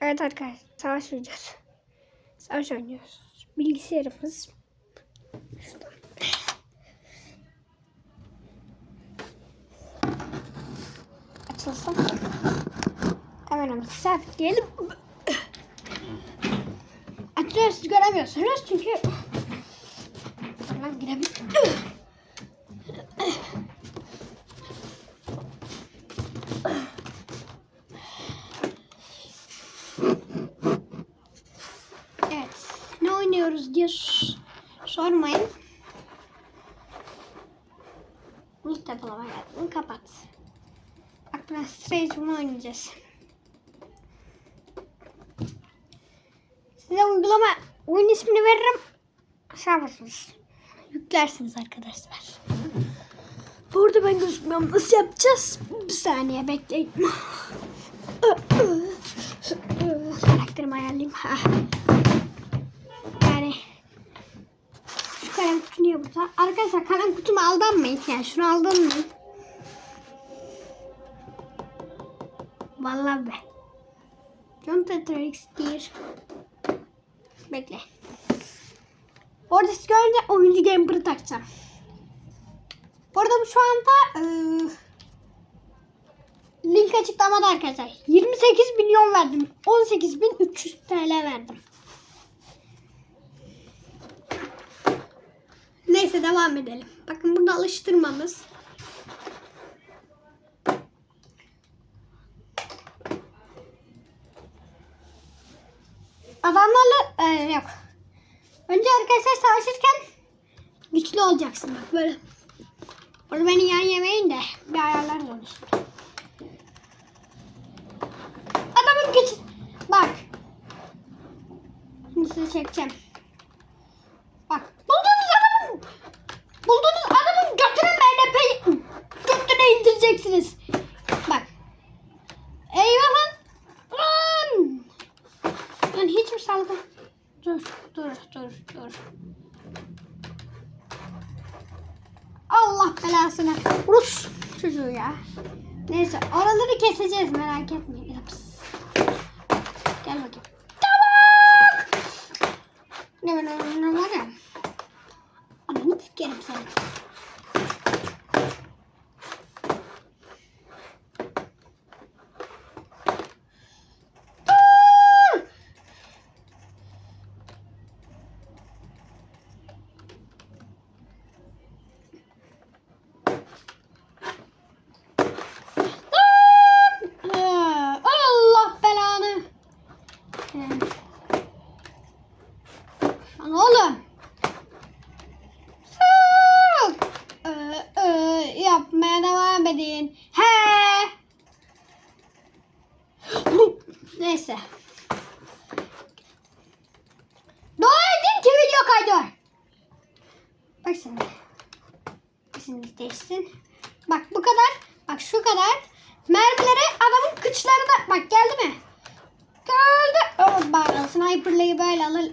Evet arkadaşlar savaş oynuyoruz. Savaş oynuyoruz. Bilgisayarımız. Şurada. Açılsın. Kameramızı sabitleyelim. Açıyoruz göremiyorsunuz çünkü Lan girebilirim. Evet. Ne s- sormayın. İlk depolama geldim. Kapat. Bak biraz Strange bunu oynayacağız. Size uygulama oyun ismini veririm. Yaparsınız. Yüklersiniz arkadaşlar. Burada ben gözükmüyorum. Nasıl yapacağız? Bir saniye bekleyin. Karakterimi ayarlayayım. Ha. Yani şu kalem kutu niye burada? Arkadaşlar kalem kutumu aldanmayın. Yani şunu aldanmayın. Vallahi be. John Tetrix değil. Bekle. Orada siz görünce oyuncu gamer'ı takacağım. Bu arada şu anda eee, link açıklamada arkadaşlar. 28 milyon verdim. 18.300 TL verdim. Neyse devam edelim. Bakın burada alıştırmamız. Adamlarla e, yok. Önce arkadaşlar savaşırken güçlü olacaksın bak böyle. Burada beni yan yemeyin de bir ayarlar onu. Adamın güç. Bak. Şimdi size çekeceğim. Bak. Buldunuz adamın. Buldunuz adamın götüne MNP'yi götüne indireceksiniz. Bak. Eyvah lan. Lan. Lan hiç mi saldım? Dur, dur, dur, dur. Allah belasını. Rus çocuğu ya. Neyse oraları keseceğiz merak etmeyin. Yaps. Gel bakayım. Tamam. Ne var ne ne var ya. Ananı sikerim seni. Dur. Aa, Allah belanı. Lan oğlum. Sık. Ee, ee, yapmaya devam edin. He. Neyse. Edin ki video kaydı. Bak şimdi. Şimdi değişsin. Bak bu kadar. Bak şu kadar. Mermileri adamın kıçlarına. Bak geldi mi? Geldi. Oh, bak sniper'layı böyle alır.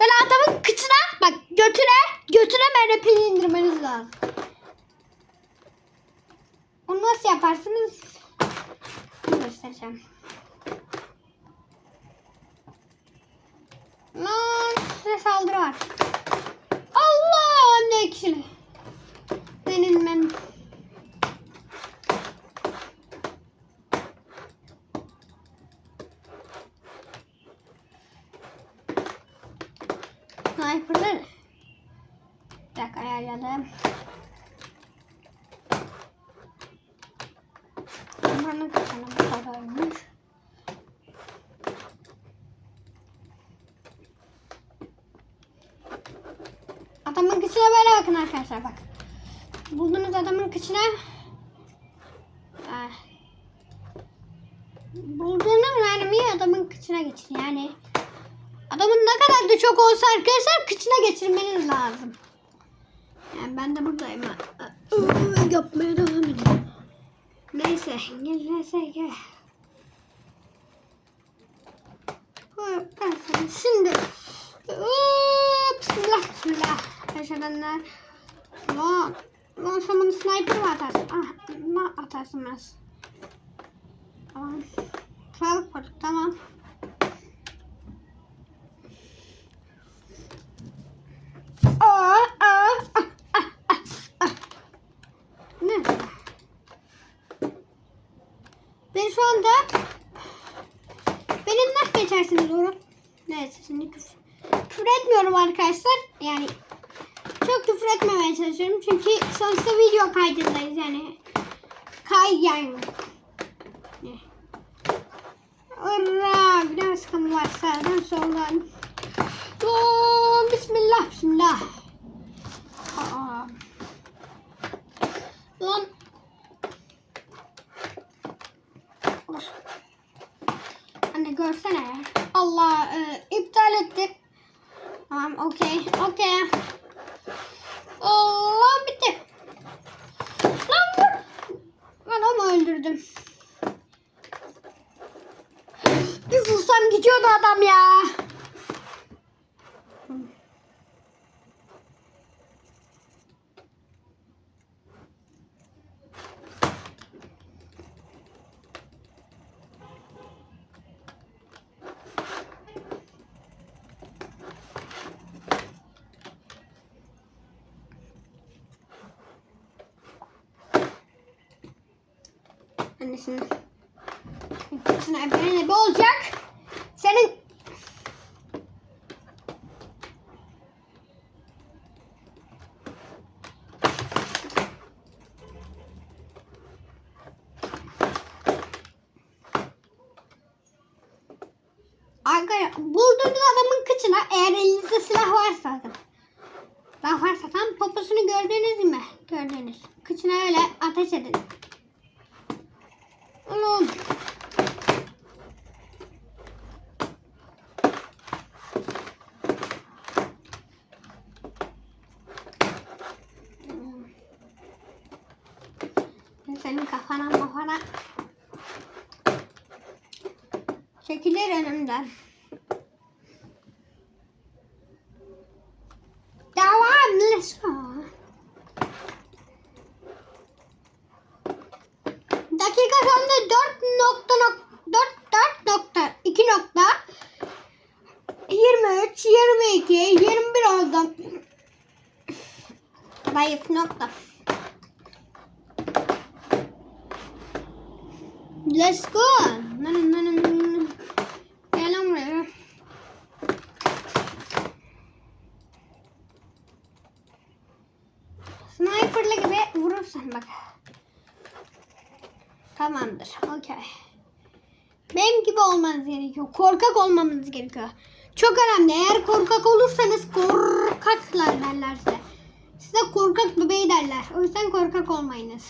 Böyle adamın kıçına bak götüne götüne mermiyi indirmeniz lazım. Onu nasıl yaparsınız? Bunu göstereceğim. Lan size saldırı var. Allah hem de ikili. Benim ben. Sniper'ları. Bir dakika ayarladım. Bana kaçanı bu kadarmış. Adamın kıçına böyle bakın arkadaşlar bak. Buldunuz adamın kıçına. Ah. Bulduğunuz mermiyi adamın kıçına geçin yani. Adamın ne kadar da çok olsa arkadaşlar kıçına geçirmeniz lazım. Yani ben de buradayım. Yapmaya devam ediyorum. Neyse. Neyse. gel. Ben sana Şimdi. Iı, Bismillah. Bismillah. Yaşadanlar. Lan. Lan sen bana sniper mi atarsın? Ah, ne atarsın biraz? Tamam. Sağlık tamam. Aa, aa, ah, ah, ah, ah. Ne? Ben şu anda geçersiniz doğru. Neyse şimdi küfür, küfür etmiyorum arkadaşlar. Yani çok küfür etmemeye çalışıyorum. Çünkü sonuçta video kaydındayız yani. Kay yani. Hurra! Biraz kamu var sağdan soldan. Oo, bismillah bismillah. Aa. Lan. Anne görsene. Allah e, iptal ettik. Tamam okey okey. Allah bitti. Lan vur. Lan o mu öldürdüm? Bir vursam gidiyordu adam ya. Annesinin kızına ebene ne olacak? Senin Arkadaşlar buldunuz adamın kıçına eğer elinizde silah varsa adam. Silah varsa tam poposunu gördünüz mü? Gördünüz. Kıçına öyle ateş edin. Senin kafana kafana çekilir önümden. Devam, let's go. Dakika sonunda 4 nokta nok 4 4 nokta 2 nokta 23 22 21 oldu. Zayıf nokta. Let's go. Gel lan buraya. Sniper'la gibi vurursan bak. Tamamdır. Okey. Benim gibi olmanız gerekiyor. Korkak olmamanız gerekiyor. Çok önemli. Eğer korkak olursanız korkaklar derler size. Size korkak bebeği derler. O yüzden korkak olmayınız.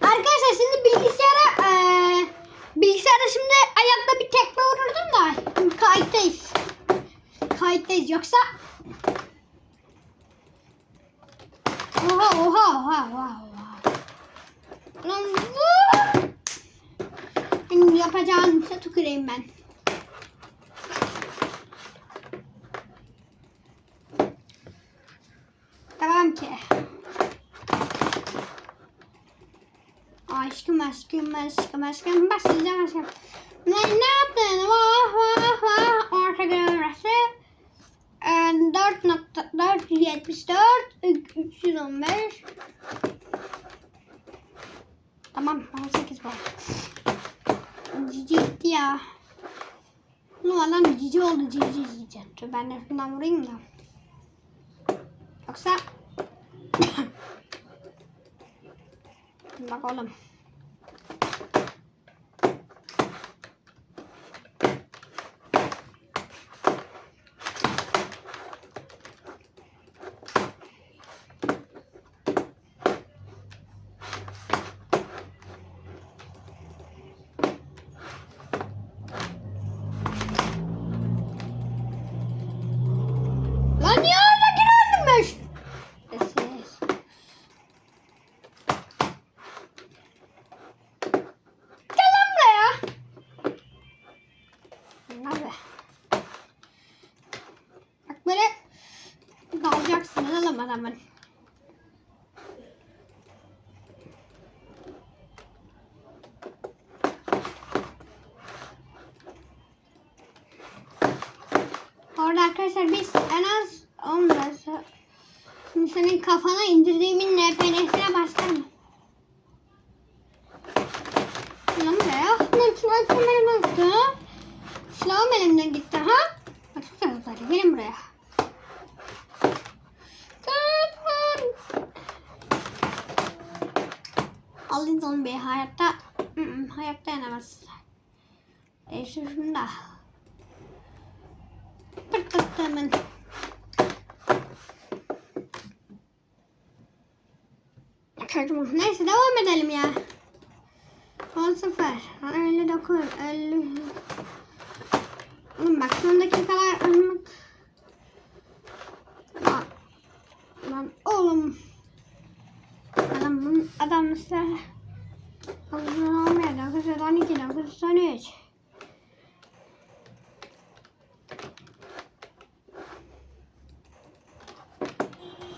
Arkadaşlar şimdi bilgisayara eee bilgisayara şimdi ayakta bir tekme vururdum da kayıttayız. Kayıttayız yoksa Oha oha oha oha oha. Lan vur! Benim yapacağım şey tüküreyim ben. Tamam ki. Aşkım aşkım aşkım aşkım başlayacağım aşkım. Ne, ne yaptın? 4.474 315 Tamam 18 var. Cici ya. Ne var lan cici oldu cici cici. Dur ben de şundan vurayım da. Yoksa Bak oğlum. Lan niye oradakini öldürmüş? Sessiz. sen abi. Bak böyle adamın. Orada arkadaşlar biz en az 10 lirası. Şimdi senin kafana indirdiğimin NPN'sine başlarım. Lan buraya. Lan şunu açayım benim attı. Silahım elimden gitti ha. Baksana çocuklar gelin buraya. Alın zombi hayatta ı-ı, hayatta. Değiştir şunu da. Pırtıktımın. Neyse devam edelim ya. 10 0 59 50 Oğlum bak son dakikalar anlamak Lan, lan oğlum Adamın adam nasıl Allah'ın olmuyor 912 913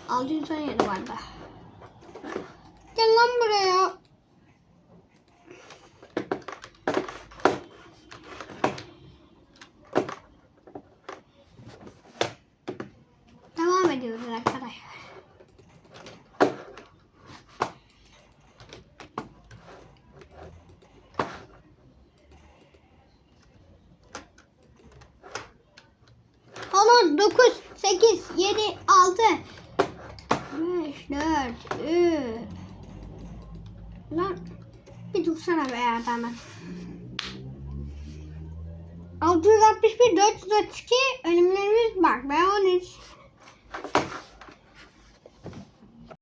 617 vardı. 9, 8, 7, 6, 5, 4, 3. Lan bir dursana be adamı. 661, 432 ölümlerimiz bak be 13.